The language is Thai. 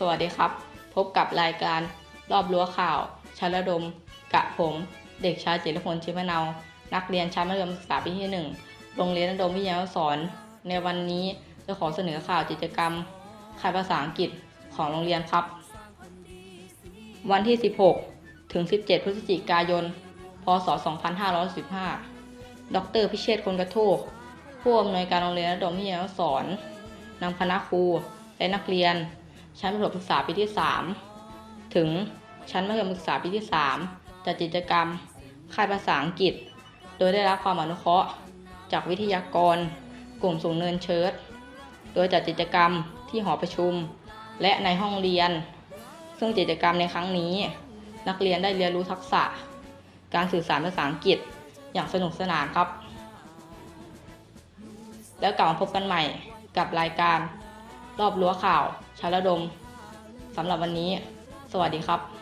สวัสดีครับ พบกับรายการรอบรั้วข่าวชนระดม กะผม เด็กชายจิรพลชิมเนา นักเรียนชั้นมัธยมศึกษาปีที่ 1 โรงเรียนระดมวิทยาสรณ์ในวันนี้จะขอเสนอข่าวกิจกรรมคายภาษาอังกฤษของโรงเรียนครับ วันที่ 16 ถึง 17 พฤศจิกายน พศ 2515 ดร พิเชษคนกระโทกผู้อำนวยการโรงเรียนระดมวิทยาสรณ์นำคณะครูและนักเรียน ชั้นประถมศึกษาปีที่ 3 ถึงชั้นมัธยมศึกษาปีที่ 3 จัดกิจกรรม ค่ายภาษาอังกฤษ โดยได้รับความอนุเคราะห์ จากวิทยากร กลุ่มสูงเนินเชิดโดยจัดกิจกรรมที่หอประชุม และในห้องเรียน ซึ่งกิจกรรมในครั้งนี้ นักเรียนได้เรียนรู้ทักษะ การสื่อสารภาษาอังกฤษอย่างสนุกสนานครับ แล้วกลับมาพบกันใหม่กับรายการ รอบรั้วข่าวชาระดมสำหรับวันนี้ สวัสดีครับ